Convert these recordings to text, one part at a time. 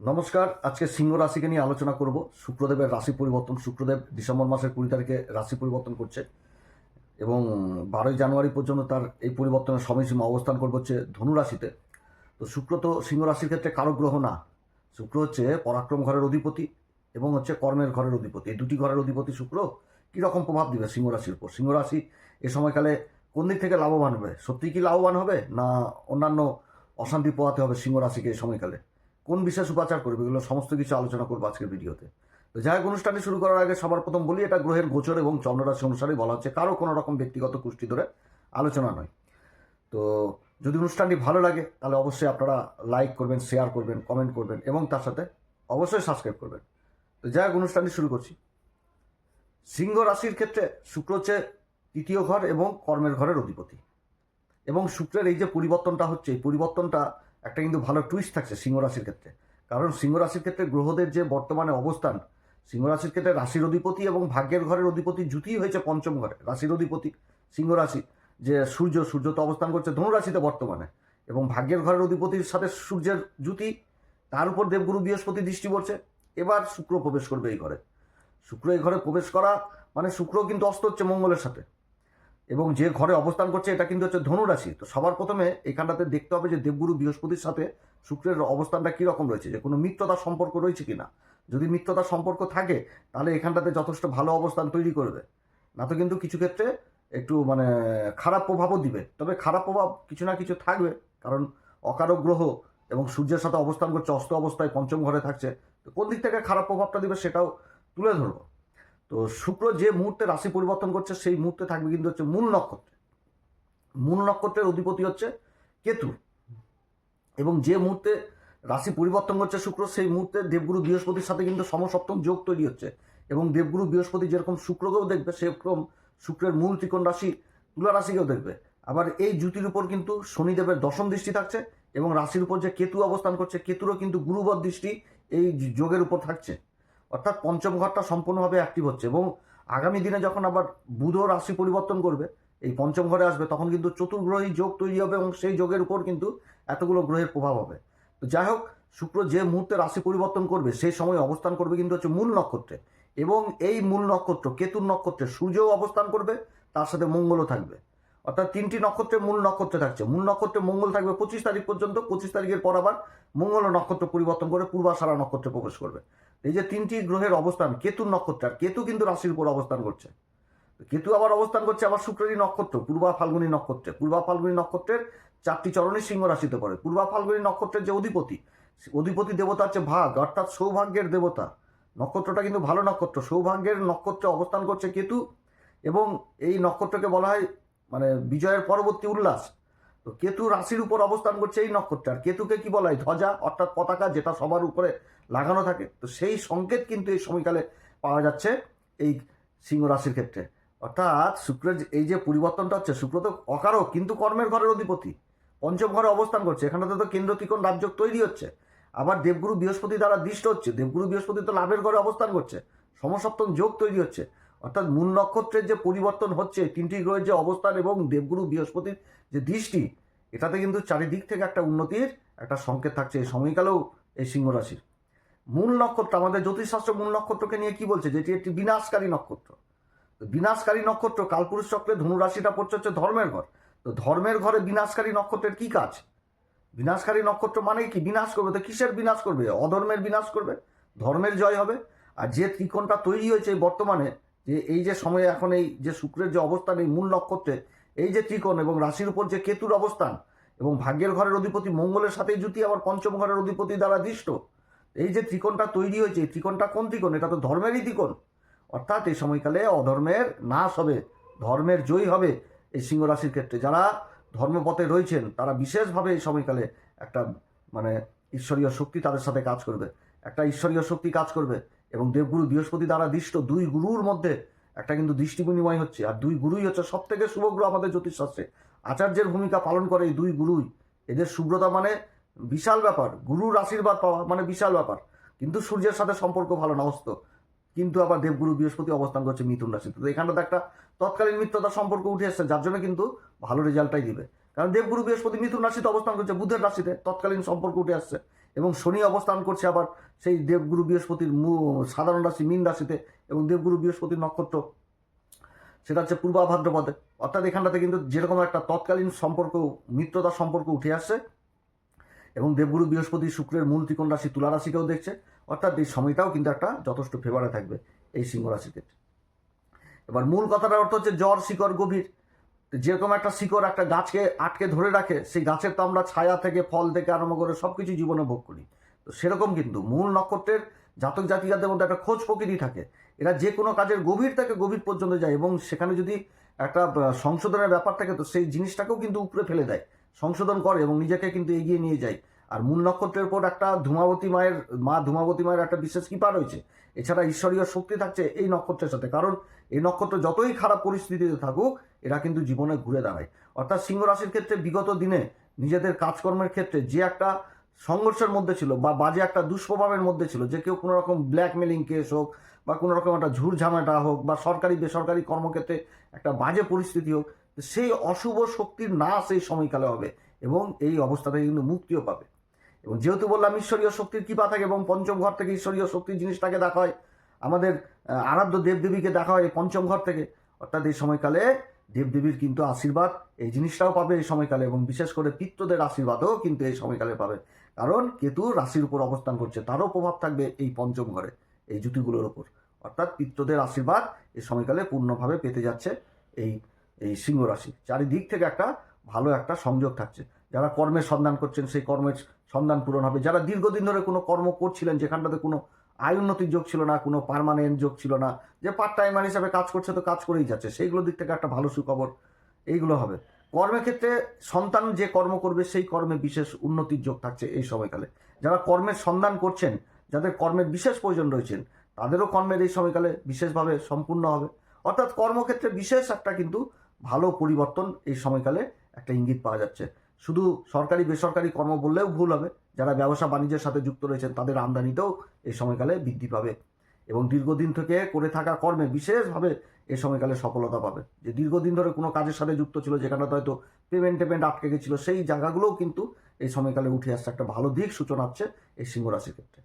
নমস্কার, আজকে সিংহ রাশিকে নিয়ে আলোচনা করব। শুক্রদেবের রাশি পরিবর্তন, শুক্রদেব ডিসেম্বর মাসের কুড়ি তারিখে রাশি পরিবর্তন করছে এবং বারোই জানুয়ারি পর্যন্ত তার এই পরিবর্তনের সময়সীমা অবস্থান করবে হচ্ছে ধনু রাশিতে। তো শুক্র তো সিংহ রাশির ক্ষেত্রে কারও গ্রহ না। শুক্র হচ্ছে পরাক্রম ঘরের অধিপতি এবং হচ্ছে কর্মের ঘরের অধিপতি। এই দুটি ঘরের অধিপতি শুক্র কীরকম প্রভাব দিবে সিংহ রাশির উপর? সিংহ রাশি এ সময়কালে কোন দিক থেকে লাভবান হবে? সত্যি কি লাভবান হবে না অন্যান্য অশান্তি পোহাতে হবে সিংহ রাশিকে এই সময়কালে? কোন বিশেষ উপাচার করবে, এগুলো সমস্ত কিছু আলোচনা করব আজকের ভিডিওতে। তো যাই অনুষ্ঠানটি শুরু করার আগে সবার প্রথম বলি, এটা গ্রহের গোচর এবং চন্দ্ররাশি অনুসারে বলা হচ্ছে কারও কোনো রকম ব্যক্তিগত কুষ্টি ধরে আলোচনা নয়। তো যদি অনুষ্ঠানটি ভালো লাগে, তাহলে অবশ্যই আপনারা লাইক করবেন শেয়ার করবেন কমেন্ট করবেন এবং তার সাথে অবশ্যই সাবস্ক্রাইব করবেন। তো যাই হোক, অনুষ্ঠানটি শুরু করছি। সিংহ রাশির ক্ষেত্রে শুক্র হচ্ছে তৃতীয় ঘর এবং কর্মের ঘরের অধিপতি। এবং শুক্রের এই যে পরিবর্তনটা হচ্ছে, এই পরিবর্তনটা একটা কিন্তু ভালো টুইস্ট থাকছে সিংহ রাশির ক্ষেত্রে। কারণ সিংহ রাশির ক্ষেত্রে গ্রহদের যে বর্তমানে অবস্থান সিংহ রাশির ক্ষেত্রে রাশির অধিপতি এবং ভাগ্যের ঘরের অধিপতি জুতি হয়েছে পঞ্চম ঘরে, রাশির অধিপতি সিংহ রাশি যে সূর্য সূর্য তো অবস্থান করছে ধনু রাশিতে বর্তমানে এবং ভাগ্যের ঘরের অধিপতির সাথে সূর্যের জুতি তার উপর দেবগুরু বৃহস্পতি দৃষ্টি পড়ছে, এবার শুক্র প্রবেশ করবে এই ঘরে। শুক্র এই ঘরে প্রবেশ করা মানে শুক্র কিন্তু অস্ত হচ্ছে মঙ্গলের সাথে। এবং যে ঘরে অবস্থান করছে, এটা কিন্তু হচ্ছে ধনুরাশি তো সবার প্রথমে এখানটাতে দেখতে হবে যে দেবগুরু বৃহস্পতির সাথে শুক্রের অবস্থানটা কীরকম রয়েছে, যে কোনো মিত্রতার সম্পর্ক রয়েছে কি না যদি মিত্রতার সম্পর্ক থাকে, তাহলে এখানটাতে যথেষ্ট ভালো অবস্থান তৈরি করবে। না তো কিন্তু কিছু ক্ষেত্রে একটু মানে খারাপ প্রভাবও দিবে। তবে খারাপ প্রভাব কিছু না কিছু থাকবে, কারণ অকারক গ্রহ এবং সূর্যের সাথে অবস্থান করছে, অস্ত অবস্থায় পঞ্চম ঘরে থাকছে। তো কোন দিক থেকে খারাপ প্রভাবটা দিবে সেটাও তুলে ধরবো। তো শুক্র যে মুহূর্তে রাশি পরিবর্তন করছে, সেই মুহূর্তে থাকবে কিন্তু হচ্ছে মূল নক্ষত্রে। মূল নক্ষত্রের অধিপতি হচ্ছে কেতু। এবং যে মুহূর্তে রাশি পরিবর্তন করছে শুক্র, সেই মুহূর্তে দেবগুরু বৃহস্পতির সাথে কিন্তু সমসপ্তম যোগ তৈরি হচ্ছে। এবং দেবগুরু বৃহস্পতি যেরকম শুক্রকেও দেখবে, সেরকম শুক্রের মূল ত্রিকোণ রাশি, তুলা রাশিকেও দেখবে। আবার এই জুতির উপর কিন্তু শনিদেবের দশম দৃষ্টি থাকছে এবং রাশির উপর যে কেতু অবস্থান করছে, কেতুরও কিন্তু গুরুবর দৃষ্টি এই যোগের উপর থাকছে। অর্থাৎ পঞ্চম ঘরটা সম্পূর্ণভাবে অ্যাক্টিভ হচ্ছে এবং আগামী দিনে যখন আবার বুধ রাশি পরিবর্তন করবে, এই পঞ্চম ঘরে আসবে, তখন কিন্তু চতুর্গ্রহী যোগ তৈরি হবে এবং সেই যোগের উপর কিন্তু এতগুলো গ্রহের প্রভাব হবে। তো যাই হোক, শুক্র যে মুহূর্তে রাশি পরিবর্তন করবে, সেই সময় অবস্থান করবে কিন্তু হচ্ছে মূল নক্ষত্রে এবং এই মূল নক্ষত্র, কেতুর নক্ষত্রে সূর্যও অবস্থান করবে, তার সাথে মঙ্গলও থাকবে। অর্থাৎ তিনটি নক্ষত্রে মূল নক্ষত্রে থাকছে। মূল নক্ষত্রে মঙ্গল থাকবে পঁচিশ তারিখ পর্যন্ত, পঁচিশ তারিখের পর আবার মঙ্গল নক্ষত্র পরিবর্তন করে পূর্বাশারা নক্ষত্রে প্রবেশ করবে। এই যে তিনটি গ্রহের অবস্থান কেতুর নক্ষত্র, আর কেতু কিন্তু রাশির উপর অবস্থান করছে। কেতু আবার অবস্থান করছে আবার শুক্রেরই নক্ষত্র, পূর্বা ফাল্গুনী নক্ষত্রে। পূর্বা ফাল্গুনী নক্ষত্রের চারটি চরণের সিংহ রাশিতে পড়ে। পূর্বা ফাল্গুনী নক্ষত্রের যে অধিপতি অধিপতি দেবতা হচ্ছে ভাগ, অর্থাৎ সৌভাগ্যের দেবতা। নক্ষত্রটা কিন্তু ভালো নক্ষত্র, সৌভাগ্যের নক্ষত্রে অবস্থান করছে কেতু এবং এই নক্ষত্রকে বলা হয় মানে বিজয়ের পরবর্তী উল্লাস। তো কেতু রাশির উপর অবস্থান করছে এই নক্ষত্র। আর কেতুকে কি বলা হয়? ধ্বজা, অর্থাৎ পতাকা, যেটা সবার উপরে লাগানো থাকে। তো সেই সংকেত কিন্তু এই সময়কালে পাওয়া যাচ্ছে এই সিংহ রাশির ক্ষেত্রে। অর্থাৎ শুক্রের এই যে পরিবর্তনটা হচ্ছে, শুক্র তো অকারক, কিন্তু কর্মের ঘরের অধিপতি। পঞ্চম ঘরে অবস্থান করছে। এখানে তো কেন্দ্র ত্রিকোণ রাজ্য তৈরি হচ্ছে। আবার দেবগুরু বৃহস্পতি দ্বারা দৃষ্ট হচ্ছে। দেবগুরু বৃহস্পতি তো লাভের ঘরে অবস্থান করছে। সমসপ্তম যোগ তৈরি হচ্ছে। অর্থাৎ মূল নক্ষত্রের যে পরিবর্তন হচ্ছে, তিনটি গ্রহের যে অবস্থান এবং দেবগুরু বৃহস্পতির যে দৃষ্টি, এটাতে কিন্তু চারিদিক থেকে একটা উন্নতির একটা সংকেত থাকছে এই সময়কালেও এই সিংহ রাশির। মূল নক্ষত্র, আমাদের জ্যোতিষশাস্ত্র মূল নক্ষত্রকে নিয়ে কি বলছে? যেটি একটি বিনাশকারী নক্ষত্র। বিনাশকারী নক্ষত্র, কালপুরুষ চক্রে ধনুরাশিটা পড়ছে হচ্ছে ধর্মের ঘর। তো ধর্মের ঘরে বিনাশকারী নক্ষত্রের কি কাজ? বিনাশকারী নক্ষত্র মানে কি? বিনাশ করবে তো কিসের বিনাশ করবে? অধর্মের বিনাশ করবে, ধর্মের জয় হবে। আর যে ত্রিকোণটা তৈরি হয়েছে বর্তমানে যে এই যে সময়ে এখন এই যে শুক্রের যে অবস্থান, এই মূল নক্ষত্রে, এই যে ত্রিকোণ এবং রাশির উপর যে কেতুর অবস্থান এবং ভাগ্যের ঘরের অধিপতি মঙ্গলের সাথে জুতি আবার পঞ্চম ঘরের অধিপতি দ্বারা দৃষ্ট, এই যে ত্রিকোণটা তৈরি হয়েছে, এই ত্রিকোণটা কোন ত্রিকোণ? এটা তো ধর্মেরই ত্রিকোণ। অর্থাৎ এই সময়কালে অধর্মের নাশ হবে, ধর্মের জয়ী হবে এই সিংহ রাশির ক্ষেত্রে। যারা ধর্মপথে রয়েছেন, তারা বিশেষভাবে এই সময়কালে একটা মানে ঈশ্বরীয় শক্তি তাদের সাথে কাজ করবে। একটা ঈশ্বরীয় শক্তি কাজ করবে। এবং দেবগুরু বৃহস্পতি দ্বারা দৃষ্ট দুই গুরুর মধ্যে একটা কিন্তু দৃষ্টি বিনিময় হচ্ছে। আর দুই গুরুই হচ্ছে সব থেকে শুভগ্রহ আমাদের জ্যোতিষশাস্ত্রে। আচার্যের ভূমিকা পালন করে এই দুই গুরুই। এদের শুভ্রতা মানে বিশাল ব্যাপার। গুরুর আশীর্বাদ পাওয়া মানে বিশাল ব্যাপার। কিন্তু সূর্যের সাথে সম্পর্ক ভালো না অস্ত কিন্তু আবার দেবগুরু বৃহস্পতি অবস্থান করছে মিথুন রাশিতে। তো এখানটাতে একটা তৎকালীন মিত্রতার সম্পর্ক উঠে এসছে, যার জন্য কিন্তু ভালো রেজাল্টটাই দিবে। কারণ দেবগুরু বৃহস্পতি মিথুন রাশিতে অবস্থান করছে, বুধের রাশিতে তৎকালীন সম্পর্ক উঠে আসছে। এবং শনি অবস্থান করছে আবার সেই দেবগুরু বৃহস্পতির সাধারণ রাশি, মীন রাশিতে এবং দেবগুরু বৃহস্পতির নক্ষত্র। সেটা হচ্ছে পূর্বা ভাদ্রপদে। অর্থাৎ এখানটাতে কিন্তু যেরকম একটা তৎকালীন সম্পর্ক, মিত্রতার সম্পর্ক উঠে আসছে এবং দেবগুরু বৃহস্পতি শুক্রের মূল ত্রিকোণ রাশি, তুলা রাশিকেও দেখছে। অর্থাৎ এই সময়টাও কিন্তু একটা যথেষ্ট ফেভারে থাকবে এই সিংহ ক্ষেত্রে এবার মূল কথাটার অর্থ হচ্ছে জ্বর, শিকড়, গভীর। যেরকম একটা শিকড় একটা গাছকে আটকে ধরে রাখে, সেই গাছের তো আমরা ছায়া থেকে, ফল থেকে আরম্ভ করে সব কিছু জীবনে ভোগ করি। তো সেরকম কিন্তু মূল নক্ষত্রের জাতক জাতিকাদের মধ্যে একটা খোঁজ প্রকৃতি থাকে। এরা যে কোনো কাজের গভীর থেকে গভীর পর্যন্ত যায় এবং সেখানে যদি একটা সংশোধনের ব্যাপার থাকে, তো সেই জিনিসটাকেও কিন্তু উপরে ফেলে দেয়। সংশোধন করে এবং নিজেকে কিন্তু এগিয়ে নিয়ে যায়। আর মূল নক্ষত্রের উপর একটা ধূমাবতী মায়ের, মা ধূমাবতী মায়ের একটা বিশেষ কৃপা রয়েছে। এছাড়া ঈশ্বরীয় শক্তি থাকছে এই নক্ষত্রের সাথে। কারণ এই নক্ষত্র যতই খারাপ পরিস্থিতিতে থাকুক এরা কিন্তু জীবনে ঘুরে দাঁড়ায়। অর্থাৎ সিংহ রাশির ক্ষেত্রে বিগত দিনে নিজেদের কাজকর্মের ক্ষেত্রে যে একটা সংঘর্ষের মধ্যে ছিল বা বাজে একটা দুষ্প্রভাবের মধ্যে ছিল, যে কেউ কোনো রকম ব্ল্যাকমেলিং কেস হোক বা কোনো রকম একটা ঝুড়ঝামেটা হোক বা সরকারি বেসরকারি কর্মক্ষেত্রে একটা বাজে পরিস্থিতি হোক সেই অশুভ শক্তির নাশ এই সময়কালে হবে এবং এই অবস্থা থেকে কিন্তু মুক্তিও পাবে। এবং যেহেতু বললাম ঈশ্বরীয় শক্তির কৃপা থাকে এবং পঞ্চম ঘর থেকে ঈশ্বরীয় শক্তির জিনিসটাকে দেখা হয়, আমাদের আরাধ্য দেবদেবীকে দেখা হয় পঞ্চম ঘর থেকে, অর্থাৎ এই সময়কালে দেবদেবীর কিন্তু আশীর্বাদ এই জিনিসটাও পাবে এই সময়কালে এবং বিশেষ করে পিত্তদের আশীর্বাদও কিন্তু এই সময়কালে পাবে। কারণ কেতু রাশির উপর অবস্থান করছে, তারও প্রভাব থাকবে এই পঞ্চম ঘরে, এই জুতিগুলোর ওপর অর্থাৎ পিত্তদের আশীর্বাদ এই সময়কালে পূর্ণভাবে পেতে যাচ্ছে এই এই সিংহ রাশি। চারিদিক থেকে একটা ভালো একটা সংযোগ থাকছে। যারা কর্মের সন্ধান করছেন, সেই কর্মের সন্ধান পূরণ হবে। যারা দীর্ঘদিন ধরে কোনো কর্ম করছিলেন, যেখানটাতে কোনো আয় উন্নতির যোগ ছিল না, কোনো পার্মানেন্ট যোগ ছিল না। যে পার্ট টাইমার হিসাবে কাজ করছে তো কাজ করেই যাচ্ছে। সেইগুলোর দিক থেকে একটা ভালো সুখবর এইগুলো হবে। কর্মের ক্ষেত্রে সন্তান যে কর্ম করবে, সেই কর্মে বিশেষ উন্নতির যোগ থাকছে এই সময়কালে। যারা কর্মের সন্ধান করছেন, যাদের কর্মের বিশেষ প্রয়োজন রয়েছেন, তাদেরও কর্মের এই সময়কালে বিশেষভাবে সম্পূর্ণ হবে। অর্থাৎ কর্মক্ষেত্রে বিশেষ একটা কিন্তু ভালো পরিবর্তন এই সময়কালে একটা ইঙ্গিত পাওয়া যাচ্ছে। শুধু সরকারি বেসরকারি কর্ম বললেও ভুল হবে। যারা ব্যবসা বাণিজ্যের সাথে যুক্ত রয়েছেন, তাদের আমদানিতেও এই সময়কালে বৃদ্ধি পাবে এবং দীর্ঘদিন থেকে করে থাকা কর্মে বিশেষভাবে এই সময়কালে সফলতা পাবে। যে দীর্ঘদিন ধরে কোনো কাজের সাথে যুক্ত ছিল, যেখানে হয়তো পেমেন্ট টেমেন্ট আটকে গেছিল, সেই জায়গাগুলোও কিন্তু এই সময়কালে উঠে আসছে। একটা ভালো দিক সূচনা হচ্ছে এই সিংহ রাশির ক্ষেত্রে।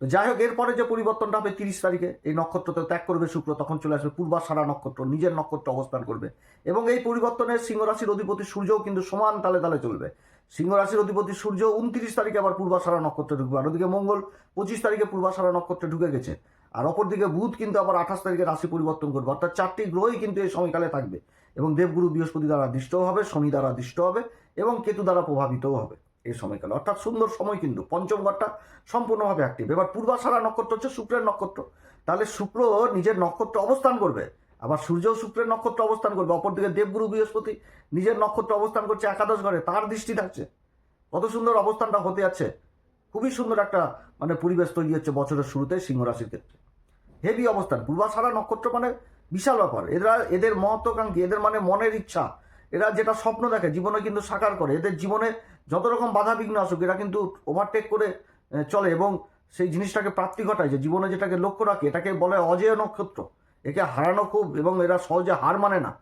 তো যাই হোক, এরপরে যে পরিবর্তনটা হবে তিরিশ তারিখে, এই নক্ষত্রতে ত্যাগ করবে শুক্র, তখন চলে আসবে পূর্বাষাঢ়া নক্ষত্র, নিজের নক্ষত্র অবস্থান করবে। এবং এই পরিবর্তনের সিংহ রাশির অধিপতি সূর্যও কিন্তু সমান তালে তালে চলবে। সিংহরাশির অধিপতি সূর্য উনত্রিশ তারিখে আবার পূর্বাষাঢ়া নক্ষত্রে ঢুকবে, আর ওদিকে মঙ্গল পঁচিশ তারিখে পূর্বাষাঢ়া নক্ষত্রে ঢুকে গেছে। আর অপরদিকে বুধ কিন্তু আবার আঠাশ তারিখে রাশি পরিবর্তন করবে, অর্থাৎ চারটি গ্রহই কিন্তু এই সময়কালে থাকবে। এবং দেবগুরু বৃহস্পতি দ্বারা দৃষ্টও হবে, শনি দ্বারা দৃষ্ট হবে, এবং কেতু দ্বারা প্রভাবিতও হবে। এই সময়কালে। অর্থাৎ সুন্দর সময় কিন্তু পঞ্চম ঘরটা সম্পূর্ণভাবে অ্যাক্টিভ এবার পূর্বাষাঢ়া নক্ষত্র হচ্ছে শুক্রের নক্ষত্র। তাহলে শুক্র নিজের নক্ষত্র অবস্থান করবে। আবার সূর্য শুক্রের নক্ষত্র অবস্থান করবে। অপরদিকে দেবগুরু, বৃহস্পতি নিজের নক্ষত্র অবস্থান করছে একাদশ ঘরে। তার দৃষ্টি থাকছে। কত সুন্দর অবস্থানটা হতে যাচ্ছে। খুবই সুন্দর একটা মানে পরিবেশ তৈরি হচ্ছে বছরের শুরুতে সিংহ রাশির ক্ষেত্রে। হেভি অবস্থান। পূর্বাষাঢ়া নক্ষত্র মানে বিশাল ব্যাপার। এরা, এদের মহত্বাকাঙ্ক্ষী, এদের মানে মনের ইচ্ছা। এরা যেটা স্বপ্ন দেখে, জীবনে কিন্তু সাকার করে। এদের জীবনে যত রকম বাধা বিঘ্ন আসুক, এরা কিন্তু ওভারটেক করে চলে এবং সেই জিনিসটাকে প্রাপ্তি ঘটায় যে জীবনে যেটাকে লক্ষ্য রাখে, এটাকে বলে অজেয় নক্ষত্র। একে হারানো খুব এবং এরা সহজে হার মানে না।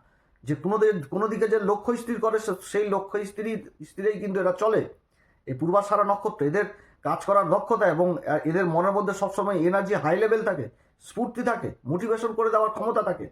যে কোনো কোনো দিকে যে লক্ষ্য স্থির করে সেই লক্ষ্য স্থির, স্থিরেই কিন্তু এরা চলে। এই পূর্বাশারা নক্ষত্র, এদের কাজ করার দক্ষতা এবং এদের মনের মধ্যে সবসময় এনার্জি হাই লেভেল থাকে, স্ফূর্তি থাকে মোটিভেশন করে দেওয়ার ক্ষমতা থাকে।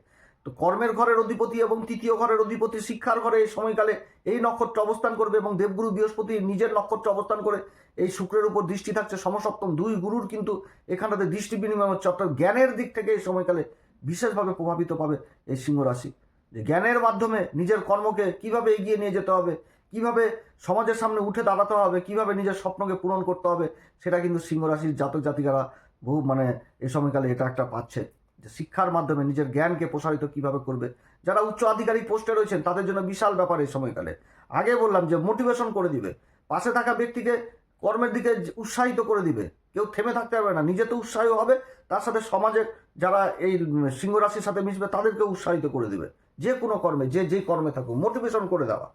তো কর্মের ঘরের অধিপতি এবং তৃতীয় ঘরের অধিপতি শিক্ষার ঘরে এই সময়কালে এই নক্ষত্র অবস্থান করবে এবং দেবগুরু বৃহস্পতি নিজের নক্ষত্র অবস্থান করে এই শুক্রের উপর দৃষ্টি থাকছে। সমসপ্তম দুই গুরুর কিন্তু এখানটাতে দৃষ্টি বিনিময় হচ্ছে। অর্থাৎ জ্ঞানের দিক থেকে এই সময়কালে বিশেষভাবে প্রভাবিত পাবে এই সিংহ রাশি যে জ্ঞানের মাধ্যমে নিজের কর্মকে কীভাবে এগিয়ে নিয়ে যেতে হবে, কীভাবে সমাজের সামনে উঠে দাঁড়াতে হবে, কীভাবে নিজের স্বপ্নকে পূরণ করতে হবে, সেটা কিন্তু সিংহ রাশির জাতক জাতিকারা বহু মানে এই সময়কালে এটা একটা পাচ্ছে। যে শিক্ষার মাধ্যমে নিজের জ্ঞানকে প্রসারিত কীভাবে করবে? যারা উচ্চ আধিকারিক পোস্টে রয়েছেন, তাদের জন্য বিশাল ব্যাপার এই সময়কালে। আগে বললাম যে মোটিভেশন করে দিবে। পাশে থাকা ব্যক্তিকে কর্মের দিকে উৎসাহিত করে দিবে। কেউ থেমে থাকতে পারবে না। নিজে তো উৎসাহী হবে, তার সাথে সমাজের যারা এই সিংহ রাশির সাথে মিশবে তাদেরকে উৎসাহিত করে দিবে। যে কোনো কর্মে, যে যেই কর্মে থাকুক মোটিভেশন করে দেওয়া।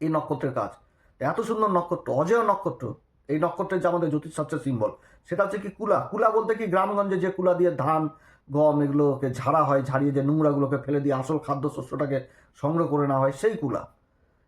এই নক্ষত্রের কাজ। এত সুন্দর নক্ষত্র, অজেয় নক্ষত্র। এই নক্ষত্রের যে আমাদের জ্যোতিষশাস্ত্রের সিম্বল সেটা হচ্ছে কি কুলা। কুলা বলতে কি গ্রামগঞ্জে যে কুলা দিয়ে ধান, গম এগুলোকে ঝাড়া হয়, ঝাড়িয়ে যে নোংরাগুলোকে ফেলে দিয়ে আসল খাদ্যশস্যটাকে সংগ্রহ করে নেওয়া হয় সেই কুলা।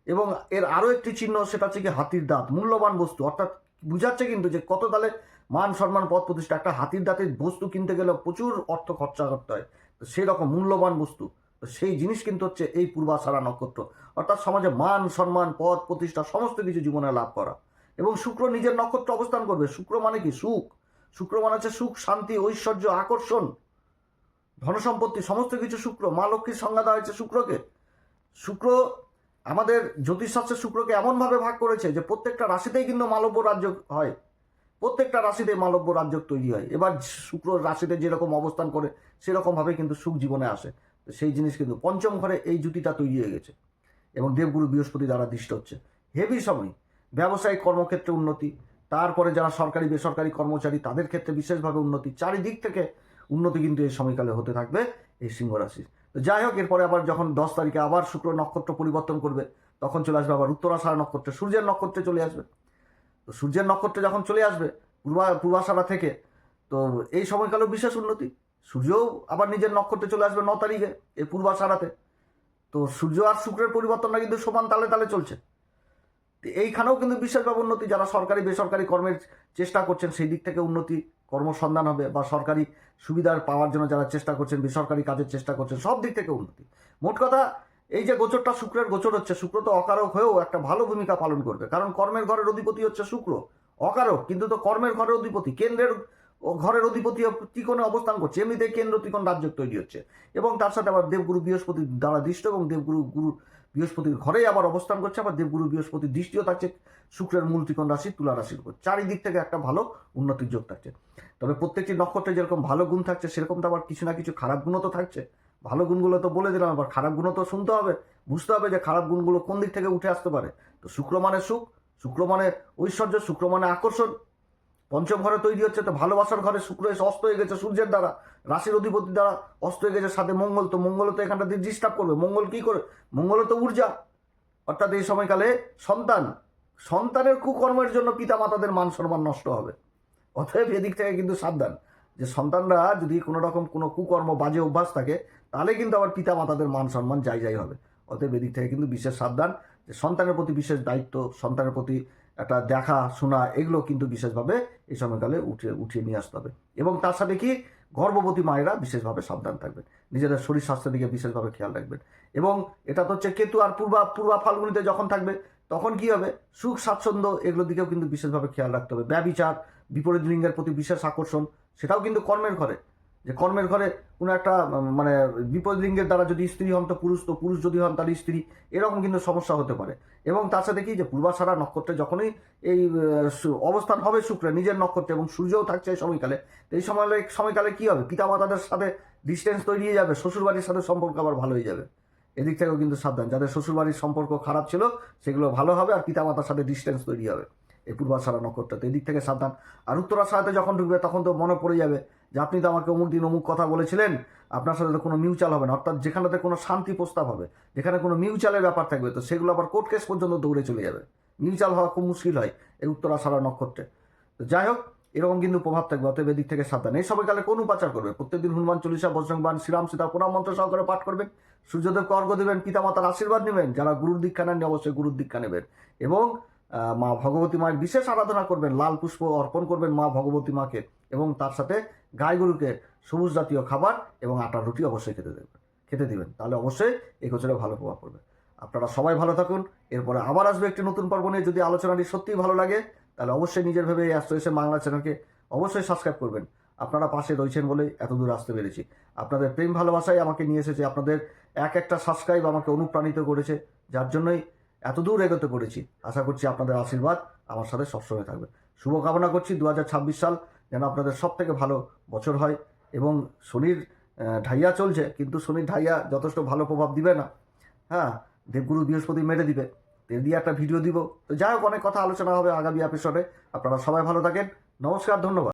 এবং এর আরও একটি চিহ্ন সেটা হচ্ছে কি হাতির দাঁত, মূল্যবান বস্তু। অর্থাৎ বুঝাচ্ছে কিন্তু যে কত তাহলে মান সম্মান পদ প্রতিষ্ঠা। একটা হাতির দাঁতের বস্তু কিনতে গেলে প্রচুর অর্থ খরচা করতে হয়। তো সেই রকম মূল্যবান বস্তু। তো সেই জিনিস কিন্তু হচ্ছে এই পূর্বাশারা নক্ষত্র। অর্থাৎ সমাজে মান, সম্মান পদ প্রতিষ্ঠা, সমস্ত কিছু জীবনে লাভ করা। এবং শুক্র নিজের নক্ষত্র অবস্থান করবে। শুক্র মানে কি? সুখ। শুক্র মানে হচ্ছে সুখ, শান্তি, ঐশ্বর্য, আকর্ষণ, ধনসম্পত্তি, সমস্ত কিছু শুক্র। মা লক্ষ্মীর সংজ্ঞা দেওয়া হয়েছে শুক্রকে। শুক্র আমাদের জ্যোতিষশাস্ত্রের শুক্রকে এমনভাবে ভাগ করেছে যে প্রত্যেকটা রাশিতেই কিন্তু মালব্য রাজ্য হয়। প্রত্যেকটা রাশিতে মালব্য রাজ্য তৈরি হয়। এবার শুক্র রাশিতে যেরকম অবস্থান করে, সেরকমভাবে কিন্তু সুখ জীবনে আসে। সেই জিনিস কিন্তু পঞ্চম ঘরে এই জুতিটা তৈরি হয়ে গেছে এবং দেবগুরু বৃহস্পতি দ্বারা দৃষ্ট হচ্ছে। হেভি সময়। ব্যবসায়িক কর্মক্ষেত্রে উন্নতি, তারপরে যারা সরকারি, বেসরকারি কর্মচারী, তাদের ক্ষেত্রে বিশেষভাবে উন্নতি, চারিদিক থেকে উন্নতি কিন্তু এই সময়কালে হতে থাকবে এই সিংহ রাশির। তো যাই হোক, এরপরে আবার যখন দশ তারিখে আবার শুক্র নক্ষত্র পরিবর্তন করবে, তখন চলে আসবে আবার উত্তরাষাঢ়া নক্ষত্রে, সূর্যের নক্ষত্রে চলে আসবে। তো সূর্যের নক্ষত্রে যখন চলে আসবে, পূর্বা পূর্বাষাঢ়া থেকে, তো এই সময়কালেও বিশেষ উন্নতি। সূর্যও আবার নিজের নক্ষত্রে চলে আসবে ন তারিখে, এই পূর্বাষাঢ়াতে তো সূর্য আর শুক্রের পরিবর্তনটা কিন্তু সমান তালে তালে চলছে। এইখানেও কিন্তু বিশেষভাবে উন্নতি, যারা সরকারি, বেসরকারি কর্মের চেষ্টা করছেন, সেই দিক থেকে উন্নতি, কর্মসন্ধান হবে বা সরকারি সুবিধার পাওয়ার জন্য যারা চেষ্টা করছেন, বেসরকারি কাজের চেষ্টা করছেন, সব দিক থেকে উন্নতি। মোট কথা, এই যে গোচরটা শুক্রের গোচর হচ্ছে, শুক্র তো অকারক হয়েও একটা ভালো ভূমিকা পালন করবে। কারণ কর্মের ঘরের অধিপতি হচ্ছে শুক্র, অকারক, কিন্তু তো কর্মের ঘরের অধিপতি, কেন্দ্রের ঘরের অধিপতি ত্রিকোণে অবস্থান করছে এমনিতে কেন্দ্র ত্রিকোণ রাজ্য তৈরি হচ্ছে। এবং তার সাথে আবার দেবগুরু বৃহস্পতি দ্বারা দৃষ্ট এবং দেবগুরু, গুরু বৃহস্পতির ঘরেই আবার অবস্থান করছে, আবার দেবগুরু বৃহস্পতির দৃষ্টিও থাকছে, শুক্রের মূল ত্রিকোণ রাশি, তুলা রাশির উপর। চারিদিক থেকে একটা ভালো উন্নতির যোগ থাকছে। তবে প্রত্যেকটি নক্ষত্রে যেরকম ভালো গুণ থাকছে, সেরকম তো আবার কিছু না কিছু খারাপ গুণও তো থাকছে। ভালো গুণগুলো তো বলে দিলাম, আবার খারাপ গুণও তো শুনতে হবে। বুঝতে হবে যে খারাপ গুণগুলো কোন দিক থেকে উঠে আসতে পারে। তো শুক্র মানে সুখ, শুক্র মানে ঐশ্বর্য, শুক্র মানে আকর্ষণ পঞ্চম ঘরে তৈরি হচ্ছে তো ভালোবাসার ঘরে শুক্র এসে অস্ত হয়ে গেছে সূর্যের দ্বারা, রাশির অধিপতির দ্বারা অস্ত হয়ে গেছে সাথে মঙ্গল, তো মঙ্গল তো এখানটা দিয়ে ডিস্টার্ব করবে। মঙ্গল কি করে? মঙ্গল তো ঊর্জা। অর্থাৎ এই সময়কালে সন্তান, সন্তানের কুকর্মের জন্য পিতা মাতাদের মান সম্মান নষ্ট হবে। অতএব এদিক থেকে কিন্তু সাবধান। যে সন্তানরা যদি কোনো রকম কোনো কুকর্ম, বাজে অভ্যাস থাকে, তাহলে কিন্তু আবার পিতা মাতাদের মান সম্মান যাই যাই হবে। অতএব এদিক থেকে কিন্তু বিশেষ সাবধান। যে সন্তানের প্রতি বিশেষ দায়িত্ব, সন্তানের প্রতি একটা দেখা, শোনা, এগুলো কিন্তু বিশেষভাবে এই সময়কালে উঠে, উঠিয়ে নিয়ে আসতে হবে। এবং তার সাথে কি? গর্ভবতী মায়েরা বিশেষভাবে সাবধান থাকবেন। নিজেদের শরীর স্বাস্থ্যের দিকে বিশেষভাবে খেয়াল রাখবেন। এবং এটা তো হচ্ছে কেতু আর পূর্বা পূর্বা ফাল্গুনিতে যখন থাকবে, তখন কি হবে? সুখ, স্বাচ্ছন্দ্য এগুলোর দিকেও কিন্তু বিশেষভাবে খেয়াল রাখতে হবে। ব্যবিচার, বিপরীত লিঙ্গের প্রতি বিশেষ আকর্ষণ, সেটাও কিন্তু কর্মের ঘরে। যে কর্মের ঘরে কোনো একটা মানে বিপরীত লিঙ্গের দ্বারা যদি স্ত্রী হন তো পুরুষ তো পুরুষ যদি হন তার স্ত্রী। এরকম কিন্তু সমস্যা হতে পারে। এবং তার সাথে কি যে পূর্বাশারা নক্ষত্রে যখনই এই অবস্থান হবে শুক্রে, নিজের নক্ষত্রে এবং সূর্যও থাকছে এই সময়কালে এই সময়, সময়কালে কি হবে? পিতামাতাদের সাথে ডিস্টেন্স তৈরি হয়ে যাবে, শ্বশুরবাড়ির সাথে সম্পর্ক আবার ভালো হয়ে যাবে। এদিক থেকেও কিন্তু সাবধান, যাদের শ্বশুরবাড়ির সম্পর্ক খারাপ ছিল, সেগুলো ভালো হবে আর পিতামাতার সাথে ডিস্টেন্স তৈরি হবে এই পূর্বাশারা নক্ষত্রতে। এদিক থেকে সাবধান। আর উত্তরাশারাতে যখন ঢুকবে, তখন তো মনে পড়ে যাবে যে আপনি তো আমাকে অমুক দিন অমুক কথা বলেছিলেন, আপনার সাথে তো কোনো মিউচাল হবে না। অর্থাৎ যেখানেতে কোনো শান্তি প্রস্তাব হবে, যেখানে কোনো মিউচালের ব্যাপার থাকবে, তো সেগুলো আবার কোর্ট কেস পর্যন্ত দৌড়ে চলে যাবে। মিউচাল হওয়া খুব মুশকিল হয় এই উত্তরাশারা নক্ষত্রে। তো যাই হোক, এরকম কিন্তু প্রভাব থাকবে, অতএব এদিক থেকে সাবধান। এই সময়কালে কোন উপাচার করবে? প্রত্যেকদিন হনুমান চল্লিশা বজ্রংবান শ্রীরাম সীতা, প্রণাম মন্ত্র সহকারে পাঠ করবেন। সূর্যদেবকে অর্ঘ্য দেবেন, পিতামাতার আশীর্বাদ নেবেন। যারা গুরুর দীক্ষা নেননি, অবশ্যই গুরুর দীক্ষা নেবেন। এবং মা ভগবতী মায়ের বিশেষ আরাধনা করবেন, লাল পুষ্প অর্পণ করবেন মা ভগবতী মাকে। এবং তার সাথে গাই গরুকে সবুজ জাতীয় খাবার এবং আটার রুটি অবশ্যই খেতে দেবেন খেতে দিবেন। তাহলে অবশ্যই এই গোচরে ভালো প্রভাব পড়বে। আপনারা সবাই ভালো থাকুন। এরপরে আবার আসবে একটি নতুন পর্ব নিয়ে। যদি আলোচনাটি সত্যিই ভালো লাগে, তাহলে অবশ্যই নিজের ভেবে এই অ্যাস্ট্রো এসে বাংলা চ্যানেলকে অবশ্যই সাবস্ক্রাইব করবেন। আপনারা পাশে রয়েছেন বলেই এত দূর আসতে পেরেছি। আপনাদের প্রেম ভালোবাসাই আমাকে নিয়ে এসেছে। আপনাদের এক একটা সাবস্ক্রাইব আমাকে অনুপ্রাণিত করেছে, যার জন্যই এত দূর এগোতে করেছি আশা করছি আপনাদের আশীর্বাদ আমার সাথে সবসময় থাকবে। শুভকামনা করছি দু হাজার ছাব্বিশ সাল যেন আপনাদের সব থেকে ভালো বছর হয়। এবং শনির ঢাইয়া চলছে, কিন্তু শনির ঢাইয়া যথেষ্ট ভালো প্রভাব দিবে না। হ্যাঁ দেবগুরু বৃহস্পতি মেরে দিবে। তো এর দিয়ে একটা ভিডিও দিব। তো যাই হোক, অনেক কথা আলোচনা হবে আগামী এপিসোডে আপনারা সবাই ভালো থাকেন। নমস্কার, ধন্যবাদ।